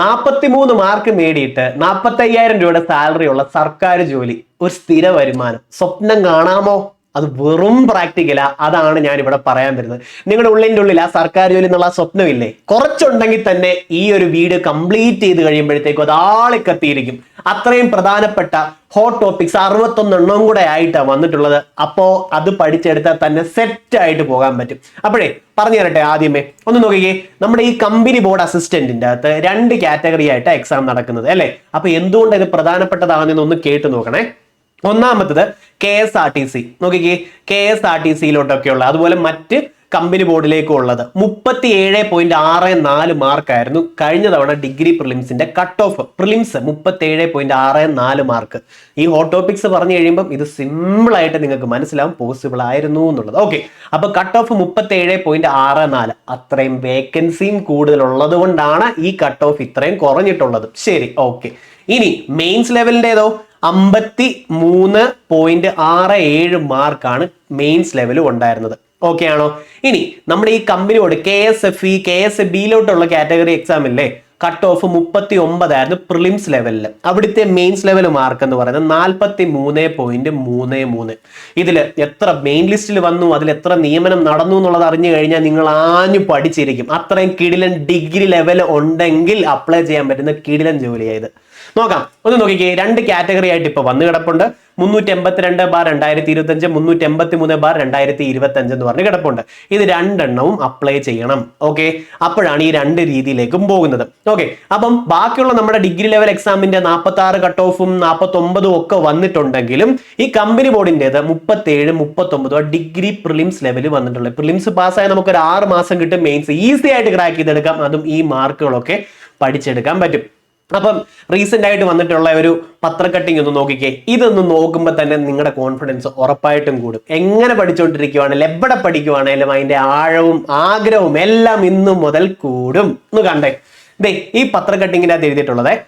നാൽപ്പത്തി മൂന്ന് മാർക്ക് നേടിയിട്ട് നാൽപ്പത്തി അയ്യായിരം രൂപയുടെ സാലറി ഉള്ള സർക്കാർ ജോലി ഒരു സ്ഥിര വരുമാനം. സ്വപ്നം കാണാമോ? അത് വെറും പ്രാക്ടിക്കലാ. അതാണ് ഞാൻ ഇവിടെ പറയാൻ വരുന്നത്. നിങ്ങളുടെ ഉള്ളിന്റെ ഉള്ളിൽ ആ സർക്കാർ ജോലി എന്നുള്ള സ്വപ്നമില്ലേ? കുറച്ചുണ്ടെങ്കിൽ തന്നെ ഈ ഒരു വീഡിയോ കംപ്ലീറ്റ് ചെയ്ത് കഴിയുമ്പോഴത്തേക്കും അത് ആളിക്കത്തിയിരിക്കും. അത്രയും പ്രധാനപ്പെട്ട ഹോട്ട് ടോപ്പിക്സ് അറുപത്തൊന്നെണ്ണവും കൂടെ ആയിട്ടാണ് വന്നിട്ടുള്ളത്. അപ്പോൾ അത് പഠിച്ചെടുത്താൽ തന്നെ സെറ്റ് ആയിട്ട് പോകാൻ പറ്റും. അപ്പോഴേ പറഞ്ഞു തരട്ടെ ആദ്യമേ. ഒന്ന് നോക്കിക്കേ നമ്മുടെ ഈ കമ്പനി ബോർഡ് അസിസ്റ്റന്റിന്റെ അകത്ത് രണ്ട് കാറ്റഗറി ആയിട്ട് എക്സാം നടക്കുന്നത് അല്ലേ? അപ്പൊ എന്തുകൊണ്ട് ഇത് പ്രധാനപ്പെട്ടതാണെന്ന് ഒന്ന് കേട്ട് നോക്കണേ. ഒന്നാമത്തത് K S R T C. നോക്കിക്കേ കെ എസ് ആർ ടി സിയിലോട്ടൊക്കെയുള്ള അതുപോലെ മറ്റ് കമ്പനി ബോർഡിലേക്കും ഉള്ളത് മുപ്പത്തി ഏഴ് പോയിന്റ് ആറ് നാല് മാർക്കായിരുന്നു കഴിഞ്ഞ തവണ ഡിഗ്രി പ്രിലിംസിന്റെ കട്ട് ഓഫ് പ്രിലിംസ് മുപ്പത്തി ഏഴ് പോയിന്റ് ആറ് നാല് മാർക്ക്. ഈ ഹോട്ട് ടോപ്പിക്സ് പറഞ്ഞു കഴിയുമ്പോൾ ഇത് സിമ്പിൾ ആയിട്ട് നിങ്ങൾക്ക് മനസ്സിലാവും പോസിബിൾ ആയിരുന്നു എന്നുള്ളത്. ഓക്കെ അപ്പൊ കട്ട് ഓഫ് മുപ്പത്തി ഏഴ് പോയിന്റ് ആറ് നാല്. അത്രയും വേക്കൻസിയും കൂടുതലുള്ളത് കൊണ്ടാണ് ഈ കട്ട് ഓഫ് ഇത്രയും കുറഞ്ഞിട്ടുള്ളത്. ശരി ഓക്കെ. ഇനി മെയിൻസ് ലെവലിന്റെതോ അമ്പത്തി മൂന്ന് പോയിന്റ് ആറ് ഏഴ് മാർക്കാണ് മെയിൻസ് ലെവൽ ഉണ്ടായിരുന്നത്. ഓക്കെ ആണോ? ഇനി നമ്മുടെ ഈ കമ്പനിയോട് K S F E K S F ബിയിലോട്ടുള്ള category exam അല്ലേ കട്ട് ഓഫ് മുപ്പത്തി ഒമ്പതായിരുന്നു പ്രിലിംസ് ലെവലിൽ അവിടുത്തെ മെയിൻസ് ലെവൽ മാർക്ക് എന്ന് പറയുന്നത് നാൽപ്പത്തി മൂന്ന് പോയിന്റ് മൂന്ന് മൂന്ന്. ഇതിൽ എത്ര മെയിൻ ലിസ്റ്റിൽ വന്നു അതിൽ എത്ര നിയമനം നടന്നു എന്നുള്ളത് അറിഞ്ഞു കഴിഞ്ഞാൽ നിങ്ങൾ ആഞ്ഞു പഠിച്ചിരിക്കും. അത്രയും കിടിലൻ ഡിഗ്രി ലെവൽ ഉണ്ടെങ്കിൽ അപ്ലൈ ചെയ്യാൻ പറ്റുന്ന കിടിലൻ ജോലിയായത് നോക്കാം. ഒന്ന് നോക്കിക്കേ. രണ്ട് കാറ്റഗറി ആയിട്ട് ഇപ്പൊ വന്നു കിടപ്പുണ്ട്. മുന്നൂറ്റി എൺപത്തിരണ്ട് ബാർ രണ്ടായിരത്തി ഇരുപത്തി അഞ്ച് മുന്നൂറ്റി എൺപത്തി മൂന്ന് ബാർ രണ്ടായിരത്തി ഇരുപത്തി അഞ്ച് എന്ന് പറഞ്ഞ് കിടപ്പുണ്ട്. ഇത് രണ്ടെണ്ണവും അപ്ലൈ ചെയ്യണം. ഓക്കെ? അപ്പോഴാണ് ഈ രണ്ട് രീതിയിലേക്കും പോകുന്നത്. ഓക്കെ? അപ്പം ബാക്കിയുള്ള നമ്മുടെ ഡിഗ്രി ലെവൽ എക്സാമിന്റെ നാൽപ്പത്തി ആറ് കട്ട് ഓഫും നാൽപ്പത്തി ഒമ്പതും ഒക്കെ വന്നിട്ടുണ്ടെങ്കിലും ഈ കമ്പനി ബോർഡിന്റെത് മുപ്പത്തേഴ് മുപ്പത്തൊമ്പതോ ഡിഗ്രി പ്രിലിംസ് ലെവൽ വന്നിട്ടുള്ളത് പ്രിലിംസ് പാസ്സായ നമുക്ക് ഒരു ആറ് മാസം കിട്ടും മെയിൻസ് ഈസി ആയിട്ട് ക്രാക്ക് ചെയ്തെടുക്കാം. അതും ഈ മാർക്കുകളൊക്കെ പഠിച്ചെടുക്കാൻ പറ്റും. അപ്പം റീസെന്റ് ആയിട്ട് വന്നിട്ടുള്ള ഒരു പത്രക്കട്ടിങ് ഒന്ന് നോക്കിക്കേ. ഇതൊന്ന് നോക്കുമ്പോൾ തന്നെ നിങ്ങളുടെ കോൺഫിഡൻസ് ഉറപ്പായിട്ടും കൂടും. എങ്ങനെ പഠിച്ചുകൊണ്ടിരിക്കുവാണെങ്കിലും എവിടെ പഠിക്കുവാണെങ്കിലും അതിന്റെ ആഴവും ആഗ്രഹവും എല്ലാം ഇന്നു മുതൽ കൂടും. എന്ന് കണ്ടേ. ദേ ഈ പത്രക്കട്ടിങ്ങിനകത്ത് എഴുതിയിട്ടുള്ളത്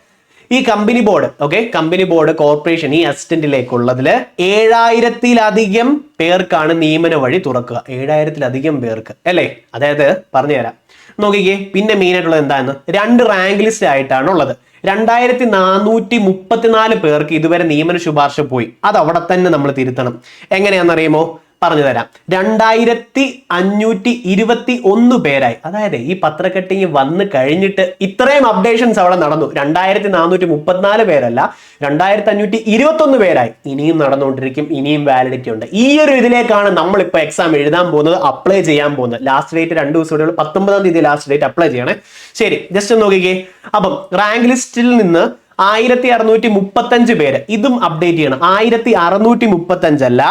ഈ company board okay company board corporation ഈ അസിസ്റ്റന്റിലേക്കുള്ളതിൽ ഏഴായിരത്തിലധികം പേർക്കാണ് നിയമന വഴി തുറക്കുക. ഏഴായിരത്തിലധികം പേർക്ക് അല്ലേ? അതായത് പറഞ്ഞുതരാം. നോക്കിക്കേ പിന്നെ മെയിൻ ആയിട്ടുള്ളത് എന്താണെന്ന് രണ്ട് റാങ്ക് ലിസ്റ്റ് ആയിട്ടാണ് ഉള്ളത് രണ്ടായിരത്തി നാനൂറ്റി മുപ്പത്തിനാല് പേർക്ക് ഇതുവരെ നിയമന ശുപാർശ പോയി. അത് അവിടെ തന്നെ നമ്മൾ തിരുത്തണം. എങ്ങനെയാണെന്നറിയുമോ? പറഞ്ഞു തരാം രണ്ടായിരത്തി അഞ്ഞൂറ്റി ഇരുപത്തി ഒന്ന് പേരായി. അതായത് ഈ പത്രക്കെട്ടിങ് വന്ന് കഴിഞ്ഞിട്ട് ഇത്രയും അപ്ഡേഷൻസ് അവിടെ നടന്നു. രണ്ടായിരത്തി നാനൂറ്റി മുപ്പത്തിനാല് പേരല്ല രണ്ടായിരത്തി അഞ്ഞൂറ്റി ഇരുപത്തി ഒന്ന് പേരായി. ഇനിയും നടന്നുകൊണ്ടിരിക്കും ഇനിയും വാലിഡിറ്റി ഉണ്ട്. ഈ ഒരു ഇതിലേക്കാണ് നമ്മൾ ഇപ്പോൾ എക്സാം എഴുതാൻ പോകുന്നത് അപ്ലൈ ചെയ്യാൻ പോകുന്നത്. ലാസ്റ്റ് ഡേറ്റ് രണ്ട് ദിവസം കൂടെ പത്തൊമ്പതാം തീയതി ലാസ്റ്റ് ഡേറ്റ് അപ്ലൈ ചെയ്യണേ. ശരി ജസ്റ്റ് ഒന്ന് നോക്കിക്കേ. അപ്പം റാങ്ക് ലിസ്റ്റിൽ നിന്ന് ആയിരത്തി അറുന്നൂറ്റി മുപ്പത്തഞ്ച് പേര്. ഇതും അപ്ഡേറ്റ് ചെയ്യണം. ആയിരത്തി അറുന്നൂറ്റി മുപ്പത്തഞ്ചല്ല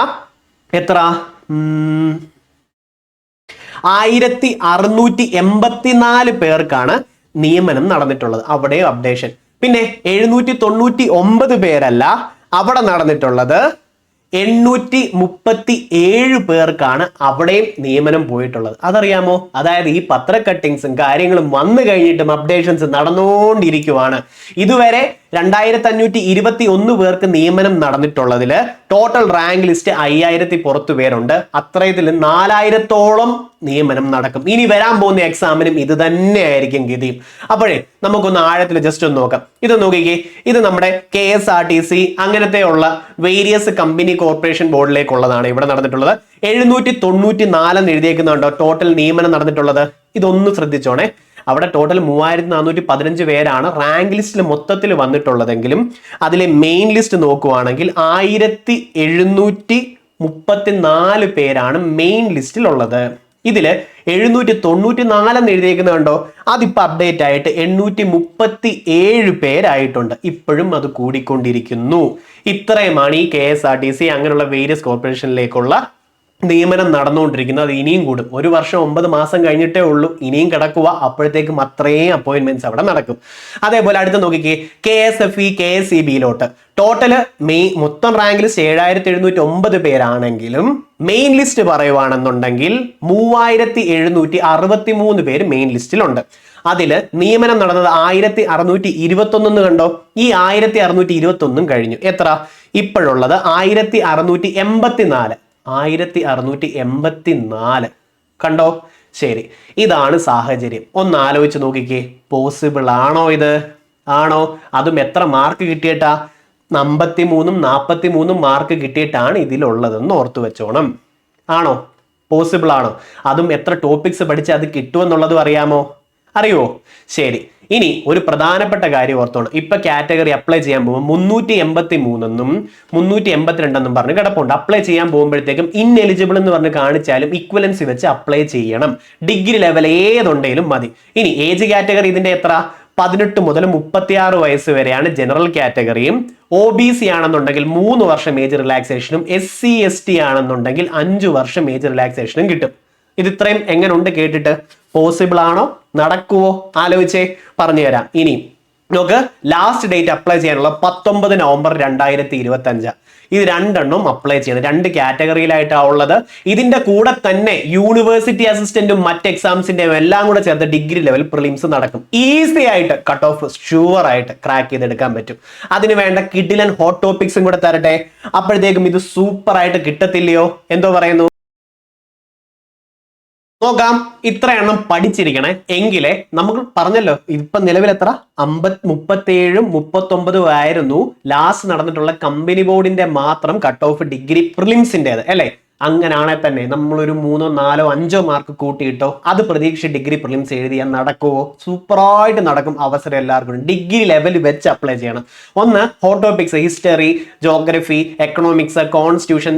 എത്ര ആയിരത്തി അറുന്നൂറ്റി എൺപത്തിനാല് പേർക്കാണ് നിയമനം നടന്നിട്ടുള്ളത്. അവിടെ അപ്ഡേഷൻ പിന്നെ എഴുന്നൂറ്റി തൊണ്ണൂറ്റി ഒമ്പത് പേരല്ല അവിടെ നടന്നിട്ടുള്ളത് എണ്ണൂറ്റി മുപ്പത്തി ഏഴ് പേർക്കാണ് അവിടെയും നിയമനം പോയിട്ടുള്ളത്. അതറിയാമോ? അതായത് ഈ പത്ര കട്ടിങ്സും കാര്യങ്ങളും വന്നു കഴിഞ്ഞിട്ടും അപ്ഡേഷൻസ് നടന്നുകൊണ്ടിരിക്കുവാണ്. ഇതുവരെ രണ്ടായിരത്തി അഞ്ഞൂറ്റി ഇരുപത്തി ഒന്ന് പേർക്ക് നിയമനം നടന്നിട്ടുള്ളതിൽ ടോട്ടൽ റാങ്ക് ലിസ്റ്റ് അയ്യായിരത്തി പുറത്തു പേരുണ്ട്. അത്രയത്തിൽ നാലായിരത്തോളം നിയമനം നടക്കും. ഇനി വരാൻ പോകുന്ന എക്സാമിനും ഇത് തന്നെയായിരിക്കും ഗതി. അപ്പോഴേ നമുക്കൊന്ന് ആഴത്തിൽ ജസ്റ്റ് ഒന്ന് നോക്കാം. ഇത് നോക്കിക്കേ ഇത് നമ്മുടെ K S R T C അങ്ങനത്തെ ഉള്ള വേരിയസ് കമ്പനി കോർപ്പറേഷൻ ബോർഡിലേക്കുള്ളതാണ് ഇവിടെ നടന്നിട്ടുള്ളത്. എഴുന്നൂറ്റി തൊണ്ണൂറ്റി നാലെന്ന് എഴുതിയേക്കുന്നുണ്ടോ ടോട്ടൽ നിയമനം നടന്നിട്ടുള്ളത്? ഇതൊന്ന് ശ്രദ്ധിച്ചോണേ. അവിടെ ടോട്ടൽ മൂവായിരത്തി നാനൂറ്റി പതിനഞ്ച് പേരാണ് റാങ്ക് ലിസ്റ്റിൽ മൊത്തത്തിൽ വന്നിട്ടുള്ളതെങ്കിലും അതിലെ മെയിൻ ലിസ്റ്റ് നോക്കുവാണെങ്കിൽ ആയിരത്തി എഴുന്നൂറ്റി മുപ്പത്തി നാല് പേരാണ് മെയിൻ ലിസ്റ്റിൽ ഇതിൽ എഴുന്നൂറ്റി തൊണ്ണൂറ്റി നാലെന്ന് എഴുതിയേക്കുന്നത് കണ്ടോ? അതിപ്പോൾ അപ്ഡേറ്റ് ആയിട്ട് എണ്ണൂറ്റി മുപ്പത്തി ഏഴ് പേരായിട്ടുണ്ട്. ഇപ്പോഴും അത് കൂടിക്കൊണ്ടിരിക്കുന്നു. ഇത്രയുമാണ് ഈ K S R T C അങ്ങനെയുള്ള വേരിയസ് കോർപ്പറേഷനിലേക്കുള്ള നിയമനം നടന്നുകൊണ്ടിരിക്കുന്നത് അത് ഇനിയും കൂടും. ഒരു വർഷം ഒമ്പത് മാസം കഴിഞ്ഞിട്ടേ ഉള്ളൂ. ഇനിയും കിടക്കുക. അപ്പോഴത്തേക്കും അത്രയും അപ്പോയിന്റ്മെന്റ്സ് അവിടെ നടക്കും. അതേപോലെ അടുത്ത് നോക്കിക്കേ. K S F E K S E ബിയിലോട്ട് total മെയ് മൊത്തം റാങ്ക് ലിസ്റ്റ് ഏഴായിരത്തി എഴുന്നൂറ്റി ഒമ്പത് പേരാണെങ്കിലും മെയിൻ ലിസ്റ്റ് പറയുവാണെന്നുണ്ടെങ്കിൽ മൂവായിരത്തി എഴുന്നൂറ്റി അറുപത്തി മൂന്ന് പേര് മെയിൻ ലിസ്റ്റിലുണ്ട് അതിൽ നിയമനം നടന്നത് ആയിരത്തി അറുന്നൂറ്റി ഇരുപത്തൊന്നെന്ന് കണ്ടോ? ഈ ആയിരത്തി അറുന്നൂറ്റി ഇരുപത്തൊന്നും കഴിഞ്ഞു. എത്ര? ഇപ്പോഴുള്ളത് ആയിരത്തി അറുന്നൂറ്റി എൺപത്തി നാല് ആയിരത്തി അറുന്നൂറ്റി എൺപത്തി നാല് കണ്ടോ? ശരി. ഇതാണ് സാഹചര്യം. ഒന്ന് ആലോചിച്ച് നോക്കിക്കേ. പോസിബിൾ ആണോ ഇത്? ആണോ? അതും എത്ര മാർക്ക് കിട്ടിയിട്ടാ? അമ്പത്തി മൂന്നും നാൽപ്പത്തി മൂന്നും മാർക്ക് കിട്ടിയിട്ടാണ് ഇതിലുള്ളതെന്ന് ഓർത്തു വെച്ചോണം. ആണോ? പോസിബിൾ ആണോ? അതും എത്ര ടോപ്പിക്സ് പഠിച്ച് അത് കിട്ടുമെന്നുള്ളതും അറിയാമോ? അറിയോ ശരി. ഇനി ഒരു പ്രധാനപ്പെട്ട കാര്യം ഓർത്തോണം. ഇപ്പൊ കാറ്റഗറി അപ്ലൈ ചെയ്യാൻ പോകുമ്പോൾ മുന്നൂറ്റി എൺപത്തി മൂന്നെന്നും മുന്നൂറ്റി എൺപത്തിരണ്ടെന്നും പറഞ്ഞ് കിടപ്പുണ്ട്. അപ്ലൈ ചെയ്യാൻ പോകുമ്പോഴത്തേക്കും ഇൻഎലിജിബിൾ എന്ന് പറഞ്ഞ് കാണിച്ചാലും ഇക്വലൻസി വെച്ച് അപ്ലൈ ചെയ്യണം. ഡിഗ്രി ലെവൽ ഏതുണ്ടെങ്കിലും മതി. ഇനി ഏജ് കാറ്റഗറി ഇതിന്റെ എത്ര? പതിനെട്ട് മുതൽ മുപ്പത്തിയാറ് വയസ്സ് വരെയാണ് ജനറൽ കാറ്റഗറിയും ഒ ബി സി ആണെന്നുണ്ടെങ്കിൽ മൂന്ന് വർഷം ഏജ് റിലാക്സേഷനും എസ് സി എസ് ടി ആണെന്നുണ്ടെങ്കിൽ അഞ്ചു വർഷം ഏജ് റിലാക്സേഷനും കിട്ടും. ഇത് ഇത്രയും എങ്ങനെയുണ്ട് കേട്ടിട്ട്? പോസിബിൾ ആണോ? നടക്കുവോ? ആലോചിച്ചേ പറഞ്ഞുതരാം ഇനി നമുക്ക് ലാസ്റ്റ് ഡേറ്റ് അപ്ലൈ ചെയ്യാനുള്ള പത്തൊമ്പത് നവംബർ രണ്ടായിരത്തി ഇരുപത്തി അഞ്ച് ഇത് രണ്ടെണ്ണം അപ്ലൈ ചെയ്യുന്നത് രണ്ട് കാറ്റഗറിയിലായിട്ടാണ് ഉള്ളത്. ഇതിന്റെ കൂടെ തന്നെ യൂണിവേഴ്സിറ്റി അസിസ്റ്റന്റും മറ്റ് എക്സാംസിന്റെയും എല്ലാം കൂടെ ചേർത്ത് ഡിഗ്രി ലെവൽ പ്രിലിംസ് നടക്കും. ഈസി ആയിട്ട് കട്ട് ഓഫ് ഷുവർ ആയിട്ട് ക്രാക്ക് ചെയ്തെടുക്കാൻ പറ്റും. അതിന് വേണ്ട കിഡിലൻ ഹോട്ട് ടോപ്പിക്സും കൂടെ തരട്ടെ. അപ്പോഴത്തേക്കും ഇത് സൂപ്പർ ആയിട്ട് കിട്ടത്തില്ലയോ? എന്തോ പറയുന്നു. നോക്കാം. ഇത്ര എണ്ണം പഠിച്ചിരിക്കണേ. എങ്കിലേ നമുക്ക് പറഞ്ഞല്ലോ ഇപ്പൊ നിലവിൽ എത്ര? അമ്പത് മുപ്പത്തേഴും മുപ്പത്തൊമ്പതും ആയിരുന്നു. ലാസ്റ്റ് നടന്നിട്ടുള്ള കമ്പനി ബോർഡിന്റെ മാത്രം കട്ട് ഓഫ് ഡിഗ്രി പ്രിലിംസിന്റെത് അല്ലേ? അങ്ങനാണെ തന്നെ നമ്മളൊരു മൂന്നോ നാലോ അഞ്ചോ മാർക്ക് കൂട്ടിയിട്ടോ അത് പ്രതീക്ഷ ഡിഗ്രി പ്രിലിംസ് എഴുതിയാൽ നടക്കുമോ സൂപ്പറായിട്ട് നടക്കും അവസരം എല്ലാവർക്കും. ഡിഗ്രി ലെവൽ വെച്ച് അപ്ലൈ ചെയ്യണം. ഒന്ന് hot topics history geography economics constitution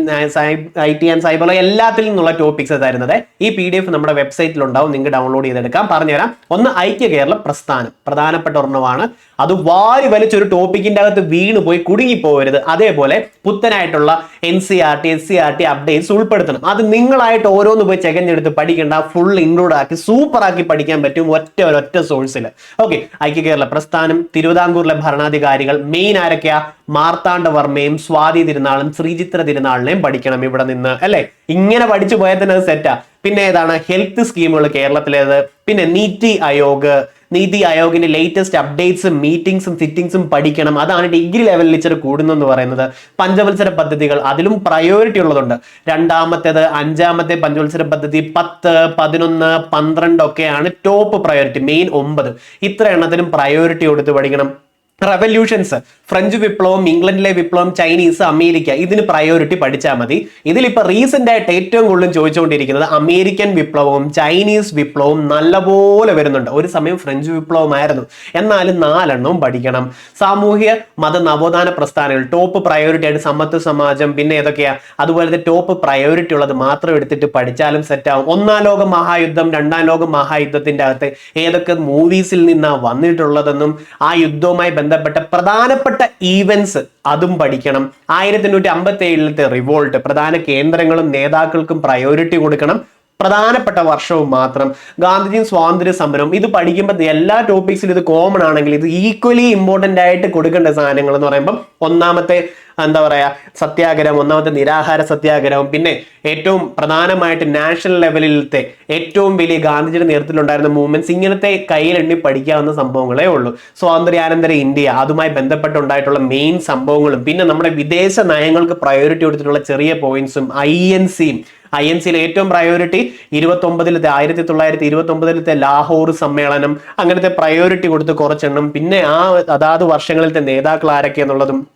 I T and cyber എല്ലാത്തിൽ നിന്നുള്ള ടോപ്പിക്സ് തരുന്നത്. ഈ പി ഡി എഫ് നമ്മുടെ വെബ്സൈറ്റിൽ ഉണ്ടാവും. നിങ്ങൾക്ക് ഡൗൺലോഡ് ചെയ്തെടുക്കാം. പറഞ്ഞുതരാം. ഒന്ന് ഐക്യ കേരള പ്രസ്ഥാനം. പ്രധാനപ്പെട്ട ഒരെണ്ണമാണ്. അത് വാരി വലിച്ചൊരു ടോപ്പിക്കിന്റെ അകത്ത് വീണ് പോയി കുടുങ്ങിപ്പോകരുത് അതേപോലെ പുത്തനായിട്ടുള്ള N C R T S C R T updates ഉൾപ്പെടുത്തണം. അത് നിങ്ങളായിട്ട് ഓരോന്ന് പോയി ചെകഞ്ഞെടുത്ത് പഠിക്കേണ്ട ഫുൾ ഇൻക്ലൂഡ് ആക്കി സൂപ്പർ ആക്കി പഠിക്കാൻ പറ്റും ഒറ്റ ഒരൊറ്റ സോഴ്സിൽ ഓക്കെ ഐക്യ കേരള പ്രസ്ഥാനം തിരുവിതാംകൂറിലെ ഭരണാധികാരികൾ മെയിൻ ആരൊക്കെയാ? മാർത്താണ്ഡവർമ്മയും സ്വാതി തിരുനാളും ശ്രീചിത്ര തിരുനാളിനെയും പഠിക്കണം ഇവിടെ നിന്ന് അല്ലെ? ഇങ്ങനെ പഠിച്ചു പോയാൽ തന്നെ അത് സെറ്റാ പിന്നെ ഏതാണ്? ഹെൽത്ത് സ്കീമുകൾ കേരളത്തിലേത്. പിന്നെ നീറ്റി ആയോഗ് നീതി ആയോഗിന്റെ ലേറ്റസ്റ്റ് അപ്ഡേറ്റ്സും മീറ്റിംഗ്സും സിറ്റിംഗ്സും പഠിക്കണം. അതാണ് ഡിഗ്രി ലെവലിൽ ഇച്ചിരി കൂടുന്നെന്ന് പറയുന്നത്. പഞ്ചവത്സര പദ്ധതികൾ അതിലും പ്രയോറിറ്റി ഉള്ളതുണ്ട്. രണ്ടാമത്തേത് അഞ്ചാമത്തെ പഞ്ചവത്സര പദ്ധതി പത്ത് പതിനൊന്ന് പന്ത്രണ്ട് ഒക്കെയാണ് ടോപ്പ് പ്രയോറിറ്റി മെയിൻ ഒമ്പത്. ഇത്ര എണ്ണത്തിനും പ്രയോറിറ്റി കൊടുത്ത് പഠിക്കണം. റെവല്യൂഷൻസ് ഫ്രഞ്ച് വിപ്ലവം ഇംഗ്ലണ്ടിലെ വിപ്ലവം ചൈനീസ് അമേരിക്ക ഇതിന് പ്രയോറിറ്റി പഠിച്ചാൽ മതി. ഇതിലിപ്പോൾ റീസെന്റ് ആയിട്ട് ഏറ്റവും കൂടുതലും ചോദിച്ചുകൊണ്ടിരിക്കുന്നത് അമേരിക്കൻ വിപ്ലവവും ചൈനീസ് വിപ്ലവവും നല്ലപോലെ വരുന്നുണ്ട്. ഒരു സമയം ഫ്രഞ്ച് വിപ്ലവമായിരുന്നു. എന്നാലും നാലെണ്ണവും പഠിക്കണം. സാമൂഹ്യ മത നവോത്ഥാന പ്രസ്ഥാനങ്ങൾ ടോപ്പ് പ്രയോറിറ്റി ആയിട്ട് സമ്പത്ത് സമാജം പിന്നെ ഏതൊക്കെയാ? അതുപോലത്തെ ടോപ്പ് പ്രയോറിറ്റി ഉള്ളത് മാത്രം എടുത്തിട്ട് പഠിച്ചാലും സെറ്റാവും ഒന്നാം ലോക മഹായുദ്ധം രണ്ടാം ലോക മഹായുദ്ധത്തിന്റെ അകത്ത് ഏതൊക്കെ മൂവീസിൽ നിന്നാണ് വന്നിട്ടുള്ളതെന്നും ആ യുദ്ധവുമായി ബന്ധപ്പെട്ട പ്രധാനപ്പെട്ട ഈവൻസ് അതും പഠിക്കണം. ആയിരത്തി എണ്ണൂറ്റി അമ്പത്തി ഏഴിലത്തെ റിവോൾട്ട് പ്രധാന കേന്ദ്രങ്ങളും നേതാക്കൾക്കും പ്രയോറിറ്റി കൊടുക്കണം. പ്രധാനപ്പെട്ട വർഷവും മാത്രം ഗാന്ധിജിയും സ്വാതന്ത്ര്യ സമരവും. ഇത് പഠിക്കുമ്പോൾ എല്ലാ ടോപ്പിക്സിലും ഇത് കോമൺ ആണെങ്കിൽ ഇത് ഈക്വലി ഇമ്പോർട്ടന്റ് ആയിട്ട് കൊടുക്കേണ്ട സാധനങ്ങൾ എന്ന് പറയുമ്പോൾ ഒന്നാമത്തെ എന്താ പറയുക സത്യാഗ്രഹം ഒന്നാമത്തെ നിരാഹാര സത്യാഗ്രഹം പിന്നെ ഏറ്റവും പ്രധാനമായിട്ട് നാഷണൽ ലെവലിലത്തെ ഏറ്റവും വലിയ ഗാന്ധിജിയുടെ നേതൃത്വത്തിലുണ്ടായിരുന്ന മൂവ്മെന്റ്സ് ഇങ്ങനത്തെ കയ്യിലെണ്ണി പഠിക്കാവുന്ന സംഭവങ്ങളേ ഉള്ളൂ. സ്വാതന്ത്ര്യാനന്തര ഇന്ത്യ അതുമായി ബന്ധപ്പെട്ടുണ്ടായിട്ടുള്ള മെയിൻ സംഭവങ്ങളും പിന്നെ നമ്മുടെ വിദേശ നയങ്ങൾക്ക് പ്രയോറിറ്റി കൊടുത്തിട്ടുള്ള ചെറിയ പോയിന്റ്സും ഐ എൻ സിയും ഐ എൻ സിയിൽ ഏറ്റവും പ്രയോറിറ്റി ഇരുപത്തി ഒമ്പതിലത്തെ ആയിരത്തി തൊള്ളായിരത്തി ഇരുപത്തി ഒമ്പതിലത്തെ ലാഹോർ സമ്മേളനം. അങ്ങനത്തെ പ്രയോറിറ്റി കൊടുത്ത് കുറച്ചെണ്ണം. പിന്നെ ആ അതാത് വർഷങ്ങളിലത്തെ നേതാക്കൾ ആരൊക്കെ എന്നുള്ളതും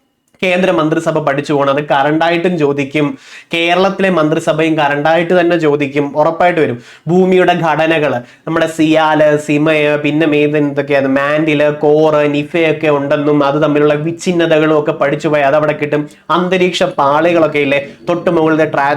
കേന്ദ്ര മന്ത്രിസഭ പഠിച്ചു പോകണം. അത് കറണ്ടായിട്ടും ചോദിക്കും. കേരളത്തിലെ മന്ത്രിസഭയും കറണ്ടായിട്ട് തന്നെ ചോദിക്കും. ഉറപ്പായിട്ട് വരും. ഭൂമിയുടെ ഘടനകൾ നമ്മുടെ സിയാൽ സിമയ പിന്നെ മേത് എന്തൊക്കെയാണ്? മാൻഡിൽ കോറ് നിഫയൊക്കെ ഉണ്ടെന്നും അത് തമ്മിലുള്ള വിച്ഛിന്നതകളും ഒക്കെ പഠിച്ചു അതവിടെ കിട്ടും. അന്തരീക്ഷ പാളികളൊക്കെ ഇല്ലേ? തൊട്ടുമുകളിലെ ട്രാ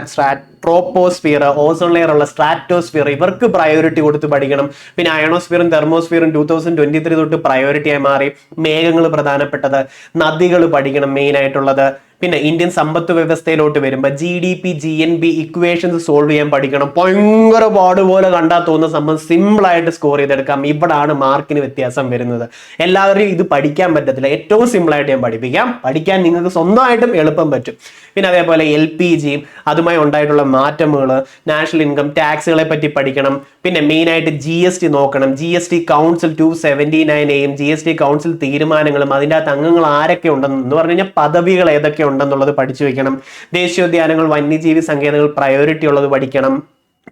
ട്രോപ്പോസ്ഫിയർ ഓസോൺ ലെയർ ഉള്ള സ്ട്രാറ്റോസ്ഫിയർ ഇവർക്ക് പ്രയോറിറ്റി കൊടുത്ത് പഠിക്കണം. പിന്നെ അയണോസ്ഫിയറും തെർമോസ്ഫിയറും ടൂ തൗസൻഡ് ട്വന്റി ത്രീ തൊട്ട് പ്രയോറിറ്റിയായി മാറി. മേഘങ്ങൾ പ്രധാനപ്പെട്ടത് നദികൾ പഠിക്കണം മെയിൻ ആയിട്ടുള്ളത്. പിന്നെ ഇന്ത്യൻ സമ്പത്ത് വ്യവസ്ഥയിലോട്ട് വരുമ്പോൾ G D P G N B equations solve ചെയ്യാൻ പഠിക്കണം. ഭയങ്കര പാട് പോലെ കണ്ടാൽ തോന്നുന്ന സംഭവം സിമ്പിളായിട്ട് സ്കോർ ചെയ്തെടുക്കാം. ഇവിടാണ് മാർക്കിന് വ്യത്യാസം വരുന്നത്. എല്ലാവരെയും ഇത് പഠിക്കാൻ പറ്റത്തില്ല. ഏറ്റവും സിമ്പിളായിട്ട് ഞാൻ പഠിപ്പിക്കാം. പഠിക്കാൻ നിങ്ങൾക്ക് സ്വന്തമായിട്ടും എളുപ്പം പറ്റും. പിന്നെ അതേപോലെ എൽ പി ജിയും അതുമായി ഉണ്ടായിട്ടുള്ള മാറ്റങ്ങൾ നാഷണൽ ഇൻകം ടാക്സുകളെ പറ്റി പഠിക്കണം. പിന്നെ മെയിൻ ആയിട്ട് ജി എസ് ടി നോക്കണം. G S T council to seventy nine എയും ജി എസ് ടി കൗൺസിൽ തീരുമാനങ്ങളും അതിന്റെ അകത്ത് അംഗങ്ങൾ ആരൊക്കെ ഉണ്ടെന്ന് പറഞ്ഞു കഴിഞ്ഞാൽ പദവികൾ ഏതൊക്കെ ഉണ്ടെന്നുള്ളത് പഠിച്ചു വെക്കണം. ദേശീയോദ്യാനങ്ങൾ വന്യജീവി സങ്കേതങ്ങൾ പ്രയോറിറ്റി ഉള്ളത് പഠിക്കണം.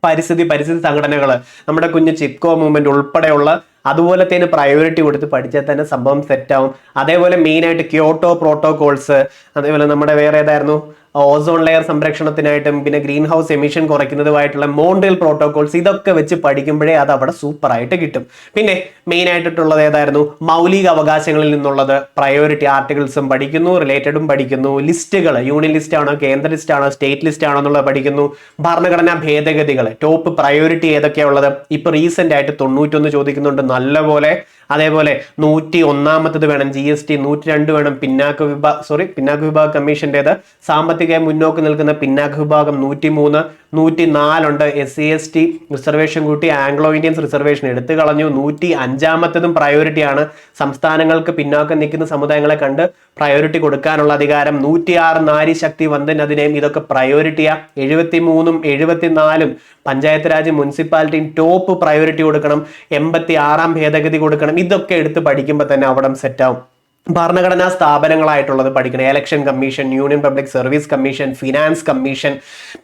പരിസ്ഥിതി പരിസ്ഥിതി സംഘടനകൾ നമ്മുടെ കുഞ്ഞ് ചിപ്കോ മൂവ്മെന്റ് ഉൾപ്പെടെയുള്ള അതുപോലത്തേന് പ്രയോറിറ്റി കൊടുത്ത് പഠിച്ചാൽ തന്നെ സംഭവം സെറ്റാവും അതേപോലെ മെയിനായിട്ട് ക്യോട്ടോ പ്രോട്ടോകോൾസ് അതേപോലെ നമ്മുടെ വേറെ ഏതായിരുന്നു? ഓസോൺ ലെയർ സംരക്ഷണത്തിനായിട്ടും പിന്നെ ഗ്രീൻ ഹൗസ് എമിഷൻ കുറയ്ക്കുന്നതുമായിട്ടുള്ള മോണ്ടൽ പ്രോട്ടോകോൾസ് ഇതൊക്കെ വെച്ച് പഠിക്കുമ്പോഴേ അത് അവിടെ സൂപ്പറായിട്ട് കിട്ടും. പിന്നെ മെയിൻ ആയിട്ടുള്ളത് ഏതായിരുന്നു? മൗലിക അവകാശങ്ങളിൽ നിന്നുള്ളത് പ്രയോറിറ്റി ആർട്ടിക്കിൾസും പഠിക്കുന്നു റിലേറ്റഡും പഠിക്കുന്നു. ലിസ്റ്റുകൾ യൂണിയൻ ലിസ്റ്റ് ആണോ കേന്ദ്ര ലിസ്റ്റ് ആണോ സ്റ്റേറ്റ് ലിസ്റ്റ് ആണോ എന്നുള്ളത് പഠിക്കുന്നു. ഭരണഘടനാ ഭേദഗതികൾ ടോപ്പ് പ്രയോറിറ്റി ഏതൊക്കെയാണുള്ളത് ഇപ്പൊ റീസെന്റ് ആയിട്ട് തൊണ്ണൂറ്റൊന്ന് ചോദിക്കുന്നുണ്ട് നല്ലപോലെ അതേപോലെ നൂറ്റി ഒന്നാമത്തത് വേണം ജി എസ് ടി നൂറ്റി രണ്ട് വേണം പിന്നാക്ക വിഭാഗ സോറി പിന്നാക്ക വിഭാഗ കമ്മീഷന്റെത് സാമ്പത്തിക മുന്നോക്കം നിൽക്കുന്ന പിന്നാക്ക വിഭാഗം നൂറ്റി മൂന്ന് നൂറ്റി നാലുണ്ട് S C S T reservation കൂട്ടി ആംഗ്ലോ ഇന്ത്യൻസ് റിസർവേഷൻ എടുത്തു കളഞ്ഞു. നൂറ്റി അഞ്ചാമത്തതും പ്രയോറിറ്റിയാണ് സംസ്ഥാനങ്ങൾക്ക് പിന്നാക്കം നിൽക്കുന്ന സമുദായങ്ങളെ കണ്ട് പ്രയോറിറ്റി കൊടുക്കാനുള്ള അധികാരം. നൂറ്റിയാറ് നാരി ശക്തി വന്ദൻ അതിനെയും ഇതൊക്കെ പ്രയോറിറ്റിയാ എഴുപത്തി മൂന്നും എഴുപത്തിനാലും പഞ്ചായത്ത് രാജ് മുനിസിപ്പാലിറ്റിയും ടോപ്പ് പ്രയോറിറ്റി കൊടുക്കണം. എൺപത്തി ആറാം ഭേദഗതി കൊടുക്കണം. ഇതൊക്കെ എടുത്ത് പഠിക്കുമ്പോൾ തന്നെ അവിടം സെറ്റാവും ഭരണഘടനാ സ്ഥാപനങ്ങളായിട്ടുള്ളത് പഠിക്കണം. Election commission union public service commission finance commission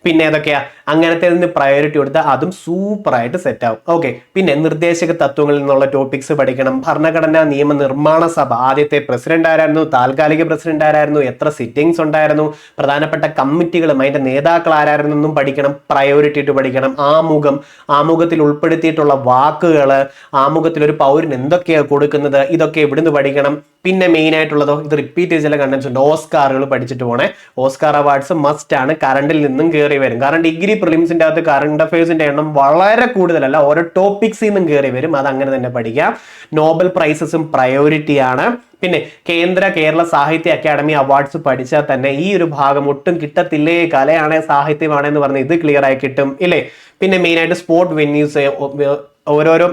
പിന്നെ ഏതൊക്കെയാ? അങ്ങനത്തെ നിന്ന് പ്രയോറിറ്റി കൊടുത്താൽ അതും സൂപ്പറായിട്ട് സെറ്റ് ആവും. ഓക്കെ പിന്നെ നിർദ്ദേശക തത്വങ്ങളിൽ നിന്നുള്ള ടോപ്പിക്സ് പഠിക്കണം. ഭരണഘടനാ നിയമ നിർമ്മാണ സഭ. ആദ്യത്തെ പ്രസിഡന്റ് ആരായിരുന്നു? താൽക്കാലിക പ്രസിഡന്റ് ആരായിരുന്നു? എത്ര സിറ്റിംഗ്സ് ഉണ്ടായിരുന്നു? പ്രധാനപ്പെട്ട കമ്മിറ്റികളും അതിന്റെ നേതാക്കൾ ആരായിരുന്നു എന്നും പഠിക്കണം. പ്രയോറിറ്റി ഇട്ട് പഠിക്കണം. ആമുഖം. ആമുഖത്തിൽ ഉൾപ്പെടുത്തിയിട്ടുള്ള വാക്കുകൾ ആമുഖത്തിൽ ഒരു പൗരൻ എന്തൊക്കെയാണ് കൊടുക്കുന്നത്? ഇതൊക്കെ ഇവിടുന്ന് പഠിക്കണം? പിന്നെ മെയിൻ ആയിട്ടുള്ളതോ ഇത് റിപ്പീറ്റ് ചെയ്ത ചില കണ്ടൻസ് ഉണ്ട്. ഓസ്കാറുകൾ പഠിച്ചിട്ട് പോണേ. ഓസ്കാർ അവാർഡ്സ് മസ്റ്റ് ആണ്. കറണ്ടിൽ നിന്നും കയറി വരും. കാരണം ഡിഗ്രി പ്രിലിംസിന്റെ അകത്ത് കറണ്ട് അഫയേഴ്സിന്റെ എണ്ണം വളരെ കൂടുതലല്ല. ഓരോ ടോപ്പിക്സിൽ നിന്നും കയറി വരും. അത് അങ്ങനെ തന്നെ പഠിക്കാം. നോബൽ പ്രൈസസും പ്രയോറിറ്റി ആണ്. പിന്നെ കേന്ദ്ര കേരള സാഹിത്യ അക്കാദമി അവാർഡ്സ് പഠിച്ചാൽ തന്നെ ഈ ഒരു ഭാഗം ഒട്ടും കിട്ടത്തില്ലേ? കലയാണ് സാഹിത്യമാണ് എന്ന് പറഞ്ഞ് ഇത് ക്ലിയർ ആയി കിട്ടും. ഇല്ലേ? പിന്നെ മെയിൻ ആയിട്ട് സ്പോർട്ട് വെന്യൂസ് ഓരോരോ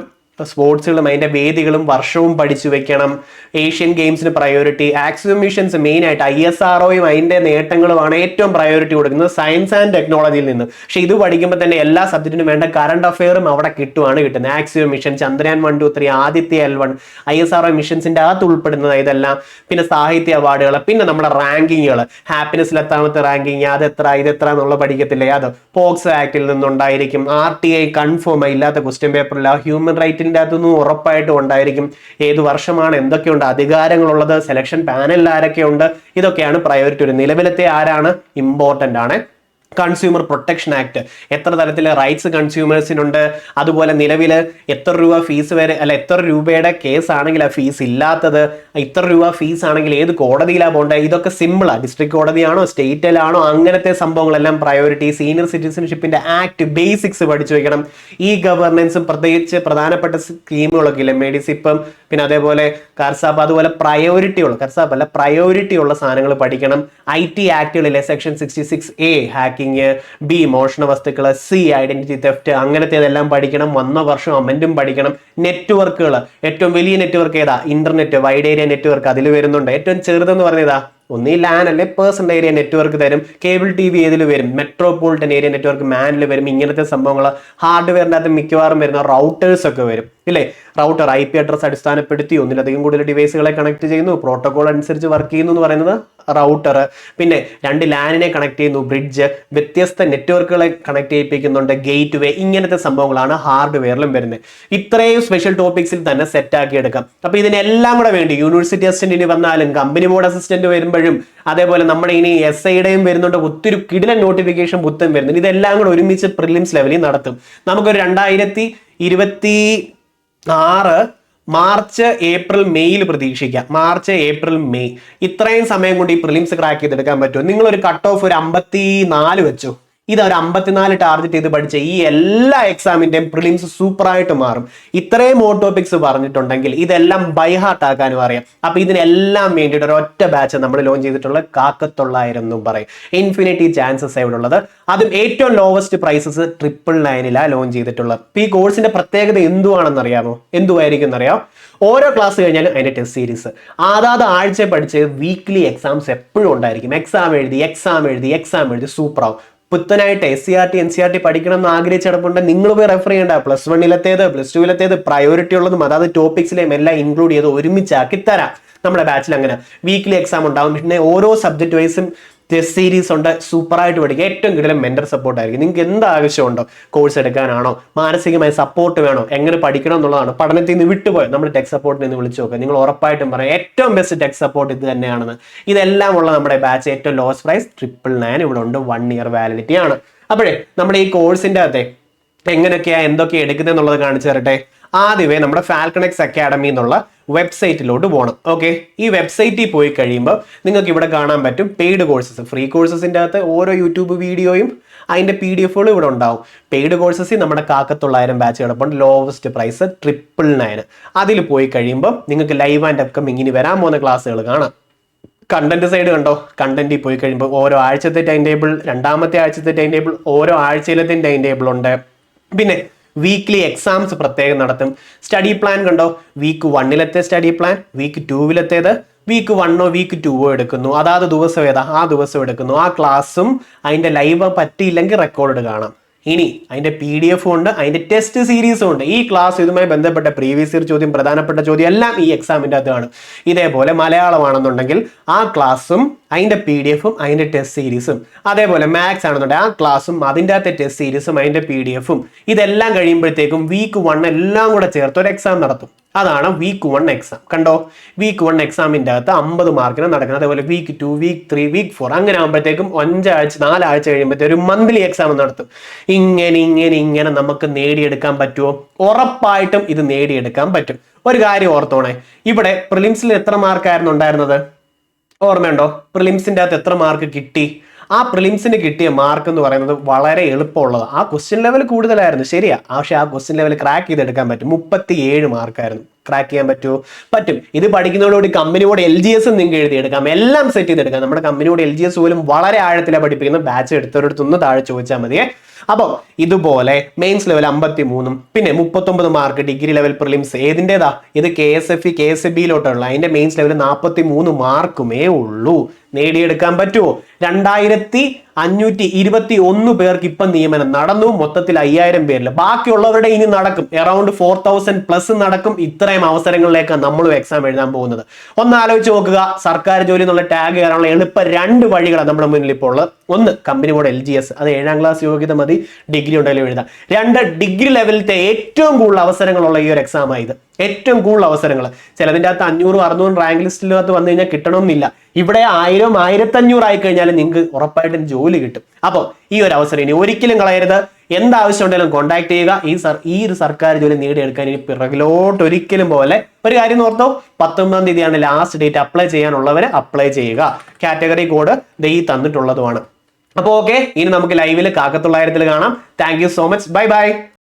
സ്പോർട്സുകളും അതിന്റെ വേദികളും വർഷവും പഠിച്ചു വെക്കണം. ഏഷ്യൻ ഗെയിംസിന് പ്രയോറിറ്റി ആക്സിയം മിഷൻസ് മെയിൻ ആയിട്ട് ഐ എസ് ആർഒയും അതിന്റെ നേട്ടങ്ങളുമാണ് ഏറ്റവും പ്രയോറിറ്റി കൊടുക്കുന്നത് സയൻസ് ആൻഡ് ടെക്നോളജിയിൽ നിന്ന്. പക്ഷെ ഇത് പഠിക്കുമ്പോൾ തന്നെ എല്ലാ സബ്ജക്റ്റിനും വേണ്ട കറണ്ട് അഫെയറും അവിടെ കിട്ടുവാണ് കിട്ടുന്നത്. Axiom mission Chandrayaan one two three Aditya L one ISRO മിഷൻസിന്റെ അകത്ത് ഉൾപ്പെടുന്നത് ഇതെല്ലാം. പിന്നെ സാഹിത്യ അവാർഡുകൾ പിന്നെ നമ്മുടെ റാങ്കിങ്ങുകൾ ഹാപ്പിനെസ്സിൽ എത്താമത്തെ റാങ്കിങ് അത് എത്ര? ഇത് എത്ര എന്നുള്ള പഠിക്കത്തില്ലേ? അത് പോക്സ് ആക്ടിൽ നിന്നുണ്ടായിരിക്കും. ആർ ടി ഐ കൺഫേം ഇല്ലാത്ത ക്വസ്റ്റ്യൻ പേപ്പറില്ല ഹ്യൂമൻ റൈറ്റിന്റെ അകത്തുനിന്ന് ഉറപ്പായിട്ടും ഉണ്ടായിരിക്കും. ഏത് വർഷമാണ് എന്തൊക്കെയുണ്ട് അധികാരങ്ങളുള്ളത് സെലക്ഷൻ പാനലിൽ ആരൊക്കെയുണ്ട് ഇതൊക്കെയാണ് പ്രയോറിറ്റി ഒരു നിലവിലത്തെ ആരാണ്? ഇമ്പോർട്ടന്റ് ആണ്. കൺസ്യൂമർ പ്രൊട്ടക്ഷൻ ആക്ട് എത്ര തരത്തിലെ റൈറ്റ്സ് കൺസ്യൂമേഴ്സിനുണ്ട് അതുപോലെ നിലവിൽ എത്ര രൂപ ഫീസ് വരെ അല്ല എത്ര രൂപയുടെ കേസ് ആണെങ്കിൽ ആ ഫീസ് ഇല്ലാത്തത് ഇത്ര രൂപ ഫീസ് ആണെങ്കിൽ ഏത് കോടതിയിലാണ് പോകേണ്ടത് ഇതൊക്കെ സിമ്പിളാണ് ഡിസ്ട്രിക്ട് കോടതിയാണോ സ്റ്റേറ്റിലാണോ അങ്ങനത്തെ സംഭവങ്ങളെല്ലാം പ്രയോറിറ്റി സീനിയർ സിറ്റിസൺഷിപ്പിന്റെ ആക്ട് ബേസിക്സ് പഠിച്ചു വയ്ക്കണം ഈ ഗവർണൻസും പ്രത്യേകിച്ച് പ്രധാനപ്പെട്ട സ്കീമുകളൊക്കെ ഇല്ലേ? മെഡിസിപ്പം പിന്നെ അതേപോലെ കർസാപ്പ് അതുപോലെ പ്രയോറിറ്റി ഉള്ള കർസാപ്പ് അല്ല പ്രയോറിറ്റി ഉള്ള സാധനങ്ങൾ പഠിക്കണം. I T ആക്ടുകളിലെ section sixty six A hacking B മോഷണ വസ്തുക്കൾ സി ഐഡന്റിറ്റി തെഫ്റ്റ് അങ്ങനത്തേതെല്ലാം പഠിക്കണം. വന്ന വർഷം അമന്റും പഠിക്കണം. നെറ്റ്വർക്കുകൾ ഏറ്റവും വലിയ നെറ്റ്വർക്ക് ഏതാ? ഇന്റർനെറ്റ് വൈഡ് ഏരിയ നെറ്റ്വർക്ക് അതിൽ വരുന്നുണ്ട്. ഏറ്റവും ചെറുതെന്ന് പറഞ്ഞതാ? ഒന്നീ ലാൻ അല്ലെ? പേഴ്സണൽ ഏരിയ നെറ്റ്വർക്ക് തരും. കേബിൾ ടി വി ഏതിൽ വരും? മെട്രോപോളിറ്റൻ ഏരിയ നെറ്റ്വർക്ക് മാനിൽ വരും. ഇങ്ങനത്തെ സംഭവങ്ങൾ ഹാർഡ്വെയറിന്റെ അകത്ത് മിക്കവാറും വരുന്ന റൗട്ടേഴ്സ് ഒക്കെ വരും. ഇല്ലേ? റൗട്ടർ ഐ പി അഡ്രസ് അടിസ്ഥാനപ്പെടുത്തി ഒന്നിലധികം കൂടുതൽ ഡിവൈസുകളെ കണക്ട് ചെയ്യുന്നു. പ്രോട്ടോകോൾ അനുസരിച്ച് വർക്ക് ചെയ്യുന്നു എന്ന് പറയുന്നത് റൗട്ടർ. പിന്നെ രണ്ട് ലാനിനെ കണക്ട് ചെയ്യുന്നു ബ്രിഡ്ജ് വ്യത്യസ്ത നെറ്റ്വർക്കുകളെ കണക്ട് ചെയ്യിപ്പിക്കുന്നുണ്ട് ഗേറ്റ് വേ ഇങ്ങനത്തെ സംഭവങ്ങളാണ് ഹാർഡ്വെയറിലും വരുന്നത്. ഇത്രയും സ്പെഷ്യൽ ടോപ്പിക്സിൽ തന്നെ സെറ്റ് ആക്കി എടുക്കാം. അപ്പൊ ഇതിനെല്ലാം കൂടെ വേണ്ടി യൂണിവേഴ്സിറ്റി അസിസ്റ്റന്റിന് വന്നാലും കമ്പനി ബോർഡ് അസിസ്റ്റന്റ് വരുമ്പോഴും അതേപോലെ നമ്മുടെ ഇനി എസ് ഐയുടെയും വരുന്നുണ്ട് ഒത്തിരി കിടിലൻ നോട്ടിഫിക്കേഷൻ പുത്തൻ വരുന്നുണ്ട്. ഇതെല്ലാം കൂടെ ഒരുമിച്ച് പ്രിലിംസ് ലെവലിൽ നടത്തും. നമുക്കൊരു രണ്ടായിരത്തി ഇരുപത്തി ആറ് മാർച്ച് ഏപ്രിൽ മെയ്യിൽ പ്രതീക്ഷിക്കാം. March April May. ഇത്രയും സമയം കൊണ്ട് ഈ പ്രിലിംസ് ക്രാക്ക് ചെയ്തെടുക്കാൻ പറ്റുമോ? നിങ്ങൾ ഒരു കട്ട് ഓഫ് ഒരു അമ്പത്തി നാല് വെച്ചു? ഇത് ഒരു അമ്പത്തിനാല് ടാർഗറ്റ് ചെയ്ത് പഠിച്ച ഈ എല്ലാ എക്സാമിന്റെയും പ്രിലിംസ് സൂപ്പറായിട്ട് മാറും. ഇത്രയും മോ ടോപ്പിക്സ് പറഞ്ഞിട്ടുണ്ടെങ്കിൽ ഇതെല്ലാം ബൈഹാർട്ട് ആക്കാനും അറിയാം. അപ്പൊ ഇതിനെല്ലാം വേണ്ടിയിട്ട് ഒരു ഒറ്റ ബാച്ച് നമ്മൾ ലോഞ്ച് ചെയ്തിട്ടുള്ള കാക്കത്തൊള്ളായിരം എന്നും പറയും. ഇൻഫിനിറ്റി ചാൻസസ് ഇവിടെ ഉള്ളത് അതും ഏറ്റവും ലോവസ്റ്റ് പ്രൈസസ് ട്രിപ്പിൾ നയനിലാണ് ലോഞ്ച് ചെയ്തിട്ടുള്ളത്. ഈ കോഴ്സിന്റെ പ്രത്യേകത എന്തുവാണെന്ന് അറിയാമോ എന്തുവായിരിക്കും എന്നറിയാം? ഓരോ ക്ലാസ് കഴിഞ്ഞാലും അതിന്റെ ടെസ്റ്റ് സീരീസ് അതാത് ആഴ്ച പഠിച്ച് വീക്ക്ലി എക്സാംസ് എപ്പോഴും ഉണ്ടായിരിക്കും. എക്സാം എഴുതി എക്സാം എഴുതി എക്സാം എഴുതി സൂപ്പറാവും പുത്തനായിട്ട് S C R T N C R T പഠിക്കണം എന്ന് ആഗ്രഹിച്ചടപ്പുണ്ട് നിങ്ങൾ പോയി റെഫർ ചെയ്യേണ്ട. പ്ലസ് വണ്ണിലത്തേത് പ്ലസ് ടുവിലത്തേത് പ്രയോറിറ്റി ഉള്ളതും അതായത് ടോപ്പിക്സിലെയും എല്ലാം ഇൻക്ലൂഡ് ചെയ്ത് ഒരുമിച്ചാക്കി തരാം. നമ്മുടെ ബാച്ചിൽ അങ്ങനെ. വീക്കിലി എക്സാം ഉണ്ടാവും. പിന്നെ ഓരോ സബ്ജക്ട് വൈസും ടെസ്റ്റ് സീരീസ് ഉണ്ട്. സൂപ്പറായിട്ട് പഠിക്കുക. ഏറ്റവും കൂടുതൽ മെന്റർ സപ്പോർട്ട് ആയിരിക്കും. നിങ്ങൾക്ക് എന്ത് ആവശ്യമുണ്ടോ കോഴ്സ് എടുക്കാനാണോ? മാനസികമായ സപ്പോർട്ട് വേണോ? എങ്ങനെ പഠിക്കണം എന്നുള്ളതാണ് പഠനത്തിൽ നിന്ന് വിട്ടുപോയോ നമ്മൾ ടെക് സപ്പോർട്ടിൽ നിന്ന് വിളിച്ചു നോക്കുക. നിങ്ങൾ ഉറപ്പായിട്ടും പറയാം. ഏറ്റവും ബെസ്റ്റ് ടെക് സപ്പോർട്ട് ഇത് തന്നെയാണെന്ന്. ഇതെല്ലാം ഉള്ള നമ്മുടെ ബാച്ച് ഏറ്റവും ലോസ് പ്രൈസ് ട്രിപ്പിൾ നയൻ ഇവിടെ ഉണ്ട്. വൺ ഇയർ വാലിഡിറ്റി ആണ്. അപ്പോഴേ നമ്മുടെ ഈ കോഴ്സിന്റെ അകത്തെ എങ്ങനെയൊക്കെയാ എന്തൊക്കെയാണ് എടുക്കുന്നത് എന്നുള്ളത് കാണിച്ചു തരട്ടെ? ആദ്യമേ നമ്മുടെ ഫാൽക്കണക്സ് അക്കാഡമി എന്നുള്ള വെബ്സൈറ്റിലോട്ട് പോകണം ഓക്കെ ഈ വെബ്സൈറ്റിൽ പോയി കഴിയുമ്പോൾ നിങ്ങൾക്ക് ഇവിടെ കാണാൻ പറ്റും പെയ്ഡ് കോഴ്സസ് ഫ്രീ കോഴ്സസിന്റെ അകത്ത് ഓരോ യൂട്യൂബ് വീഡിയോയും അതിന്റെ പി ഡി എഫുകളും ഇവിടെ ഉണ്ടാവും. പെയ്ഡ് കോഴ്സസിൽ നമ്മുടെ കാക്കത്തൊള്ളായിരം ബാച്ച് കിടപ്പുണ്ട് ലോവസ്റ്റ് പ്രൈസ് ട്രിപ്പിൾ നയൻ അതിൽ പോയി കഴിയുമ്പോൾ നിങ്ങൾക്ക് ലൈവ് ആൻഡ് അപ്കമിങ് ഇനി വരാൻ പോകുന്ന ക്ലാസ്സുകൾ കാണാം. കണ്ടന്റ് സൈഡ് കണ്ടോ? കണ്ടന്റിൽ പോയി കഴിയുമ്പോൾ ഓരോ ആഴ്ചത്തെ ടൈം ടേബിൾ രണ്ടാമത്തെ ആഴ്ചത്തെ ടൈം ടേബിൾ ഓരോ ആഴ്ചയിലത്തെ ടൈം ടേബിൾ ഉണ്ട്. പിന്നെ വീക്ക്ലി എക്സാംസ് പ്രത്യേകം നടത്തും. സ്റ്റഡി പ്ലാൻ കണ്ടോ? വീക്ക് വണ്ണിലത്തെ സ്റ്റഡി പ്ലാൻ വീക്ക് ടൂവിലത്തേത് വീക്ക് വണ്ണോ വീക്ക് ടൂവോ എടുക്കുന്നു. അതാത് ദിവസം ഏതാ? ആ ദിവസം എടുക്കുന്നു. ആ ക്ലാസ്സും അതിന്റെ ലൈവ് പറ്റിയില്ലെങ്കിൽ റെക്കോർഡ് കാണാം. ഇനി അതിന്റെ പി ഡി എഫും ഉണ്ട് അതിന്റെ ടെസ്റ്റ് സീരീസും ഉണ്ട്. ഈ ക്ലാസ് ഇതുമായി ബന്ധപ്പെട്ട പ്രീവിയസ് ഇയർ ചോദ്യം പ്രധാനപ്പെട്ട ചോദ്യം എല്ലാം ഈ എക്സാമിന്റെ അകത്താണ് ഇതേപോലെ മലയാളമാണെന്നുണ്ടെങ്കിൽ ആ ക്ലാസ്സും അതിന്റെ പി ഡി എഫും അതിന്റെ ടെസ്റ്റ് സീരീസും അതേപോലെ മാത്സ് ആണെന്നുണ്ടെങ്കിൽ ആ ക്ലാസ്സും അതിന്റെ അകത്തെ ടെസ്റ്റ് സീരീസും അതിന്റെ പി ഡി എഫും ഇതെല്ലാം കഴിയുമ്പോഴത്തേക്കും വീക്ക് വൺ എല്ലാം കൂടെ ചേർത്ത് ഒരു എക്സാം നടത്തും. അതാണ് വീക്ക് വൺ എക്സാം കണ്ടോ? വീക്ക് വൺ എക്സാമിന്റെ അകത്ത് അമ്പത് മാർക്കിന് നടക്കുന്നത് അതേപോലെ week two week three week four അങ്ങനെ ആകുമ്പോഴത്തേക്കും അഞ്ചാഴ്ച നാലാഴ്ച കഴിയുമ്പോഴത്തേക്കും ഒരു മന്ത്ലി എക്സാം നടത്തും. ഇങ്ങനെ ഇങ്ങനെ ഇങ്ങനെ നമുക്ക് നേടിയെടുക്കാൻ പറ്റുമോ? ഉറപ്പായിട്ടും ഇത് നേടിയെടുക്കാൻ പറ്റും. ഒരു കാര്യം ഓർത്തോണേ. ഇവിടെ പ്രിലിംസിൽ എത്ര മാർക്കായിരുന്നു ഉണ്ടായിരുന്നത്? ഓർമ്മയുണ്ടോ? പ്രിലിംസിന്റെ അകത്ത് എത്ര മാർക്ക് കിട്ടി? ആ പ്രിലിംസിന് കിട്ടിയ മാർക്ക് എന്ന് പറയുന്നത് വളരെ എളുപ്പമുള്ളത്. ആ ക്വസ്റ്റ്യൻ ലെവൽ കൂടുതലായിരുന്നു. ശരിയാ. പക്ഷേ ആ ക്വസ്റ്റ്യൻ ലെവൽ ക്രാക്ക് ചെയ്തെടുക്കാൻ പറ്റും. മുപ്പത്തി ഏഴ് മാർക്കായിരുന്നു ക്രാക്ക് ചെയ്യാൻ പറ്റുമോ പറ്റും. ഇത് പഠിക്കുന്നതോടുകൂടി കമ്പനിയോട് എൽ ജി എസും നിങ്ങൾക്ക് എഴുതിയെടുക്കാം. എല്ലാം സെറ്റ് ചെയ്തെടുക്കാം. നമ്മുടെ കമ്പനിയോട് എൽ ജി എസ് പോലും വളരെ ആഴത്തിലാണ് പഠിപ്പിക്കുന്ന ബാച്ച് എടുത്തവരടുത്തൊന്ന് താഴെ ചോദിച്ചാൽ മതിയെ. അപ്പോൾ ഇതുപോലെ മെയിൻസ് ലെവൽ അമ്പത്തി മൂന്നും പിന്നെ മുപ്പത്തൊമ്പത് മാർക്ക് ഡിഗ്രി ലെവൽ പ്രിലിംസ് ഏതിന്റെതാ? ഇത് K S F K S F ബിയിലോട്ടുള്ള അതിന്റെ മെയിൻസ് ലെവൽ നാൽപ്പത്തി മൂന്ന് മാർക്കുമേ ഉള്ളൂ. നേടിയെടുക്കാൻ പറ്റുമോ രണ്ടായിരത്തി അഞ്ഞൂറ്റി ഇരുപത്തി ഒന്ന് പേർക്ക് ഇപ്പം നിയമനം നടന്നു. മൊത്തത്തിൽ അയ്യായിരം പേരിൽ ബാക്കിയുള്ളവരുടെ ഇനി നടക്കും. എറൗണ്ട് ഫോർ തൗസൻഡ് പ്ലസ് നടക്കും. ഇത്രയും അവസരങ്ങളിലേക്കാണ് നമ്മളും എക്സാം എഴുതാൻ പോകുന്നത്. ഒന്ന് ആലോചിച്ച് നോക്കുക. സർക്കാർ ജോലി എന്നുള്ള ടാഗ് കയറാനുള്ള എളുപ്പ രണ്ട് വഴികളാണ് നമ്മുടെ മുന്നിൽ ഇപ്പോൾ ഉള്ളത്. ഒന്ന് company board L G S അത് ഏഴാം ക്ലാസ് യോഗ്യത മതി. ഡിഗ്രി ഉണ്ടെങ്കിലും എഴുതാം. രണ്ട് ഡിഗ്രി ലെവലിലത്തെ ഏറ്റവും കൂടുതൽ അവസരങ്ങളുള്ള ഈ ഒരു എക്സാം ആയത് ഏറ്റവും കൂടുതൽ അവസരങ്ങൾ. ചിലതിന്റെ അകത്ത് അഞ്ഞൂറും അറുന്നൂറും റാങ്ക് ലിസ്റ്റിനകത്ത് വന്നു കഴിഞ്ഞാൽ കിട്ടണമെന്നില്ല. ഇവിടെ ആയിരം ആയിരത്തഞ്ഞൂറ് ആയി കഴിഞ്ഞാൽ നിങ്ങൾക്ക് ഉറപ്പായിട്ടും ജോലി കിട്ടും. അപ്പോൾ ഈ ഒരു അവസരം ഇനി ഒരിക്കലും കളയരുത്. എന്താവശ്യം ഉണ്ടെങ്കിലും കോൺടാക്ട് ചെയ്യുക. ഈ സർ ഈ ഒരു സർക്കാർ ജോലി നേടിയെടുക്കാൻ ഇനി പിറകിലോട്ട് ഒരിക്കലും പോലെ ഒരു കാര്യം ഓർത്തോ. പത്തൊമ്പതാം തീയതിയാണ് ലാസ്റ്റ് ഡേറ്റ് അപ്ലൈ ചെയ്യാനുള്ളവർ അപ്ലൈ ചെയ്യുക. കാറ്റഗറി കോഡ് ദൈ തന്നിട്ടുള്ളതുമാണ്. അപ്പോൾ ഓക്കെ ഇനി നമുക്ക് ലൈവിൽ കാക്കത്തുള്ളായിരത്തിൽ കാണാം. Thank so much bye bye